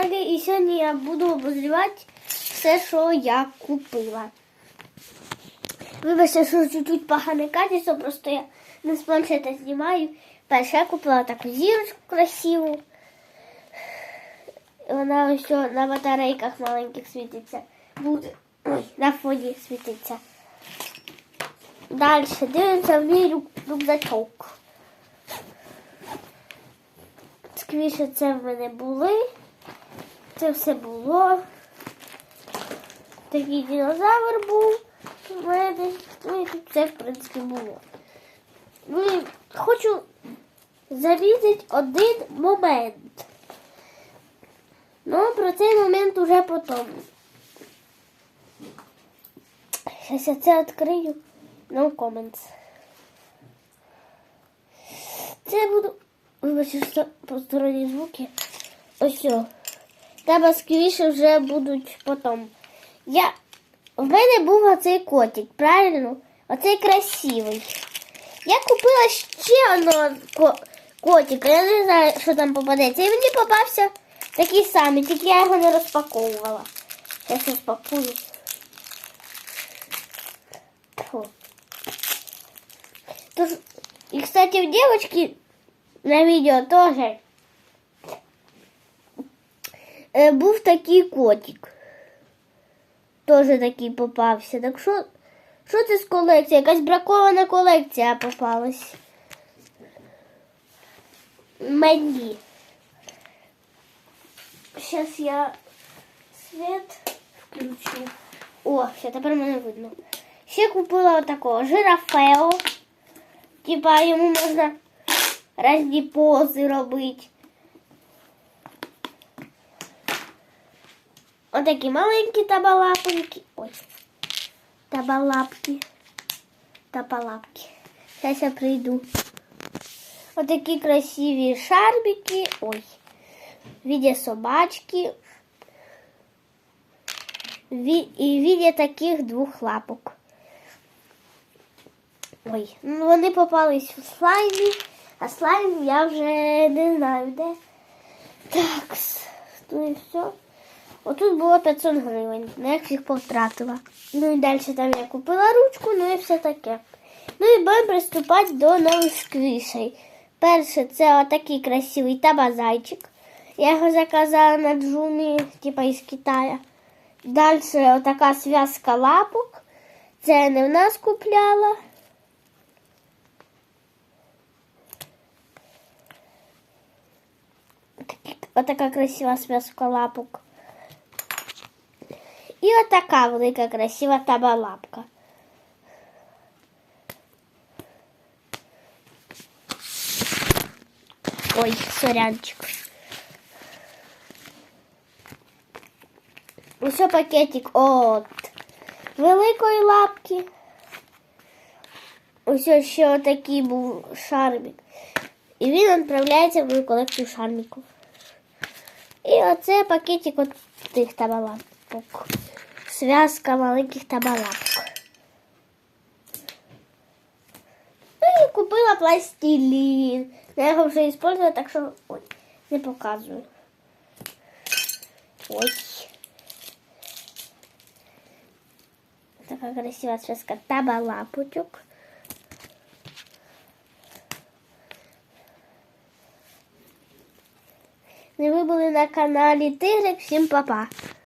каналі і сьогодні я буду обозрівати все, що я купила. Вибачте, що чуть-чуть погане качество, просто я не з планшета знімаю. Перше, я купила таку зірочку красиву. Вона ось на батарейках маленьких світиться. Буде ой, на фоні світиться. Далі дивимося в мій рюк- рюкзачок. Сквіше це в мене були. Це все було. Такий динозавр був у мене. Ну і тут це, в принципі, було. Ну і хочу завізити один момент. Ну, про цей момент уже потім. Зараз я це відкрию. No comments. Це буду. Вибачте, що посторонні звуки. Ось. все. Треба скоріше вже будуть потім. Я... В мене був оцей котик, правильно? Оцей красивий. Я купила ще одного ко... котика. Я не знаю, що там попадеться. І мені попався такий самий, тільки я його не розпаковувала. Зараз розпакую. Фу. И, кстати, в девочки на видео тоже був такий котик. Тоже такий попався. Так що, що це з колекції? Якась бракована колекція попалась. Мені. Сейчас я свет включу. О, все, тепер мене видно. Ще купила отакого жирафео. Типа йому можна різні пози робити. Отакі маленькі табалапоньки. Ой. Табалапки. Табалапки. Сейчас я прийду. Отакі красиві шарбики. Ой. В виде собачки. І виде таких двох лапок. Ой, ну вони попались в слаймі, а слайм я вже не знаю де. Так, ну і все. Отут було 500 гривень, ну я їх потратила. Ну і далі там я купила ручку, ну і все таке. Ну і будемо приступати до нових сквішей. Перше, це отакий красивий табазайчик. Я його заказала на джумі, типа із Китаю. Далі отака зв'язка лапок. Це я не в нас купляла. Отака красива зв'язка лапок. І отака велика красива табалапка. Ой, сорянчик. Ось пакетик от великої лапки. Ось ще отакий був шармік. І він відправляється в мою колекцію шарміків. І оце пакетик от тих табалапок. Зв'язка маленьких табалапок. Ну і купила пластилін. Я його вже використовую, так що ой, не показую. Ой. Така красива зв'язка табалапочок. Ви були на каналі Тигрик. Всім па-па.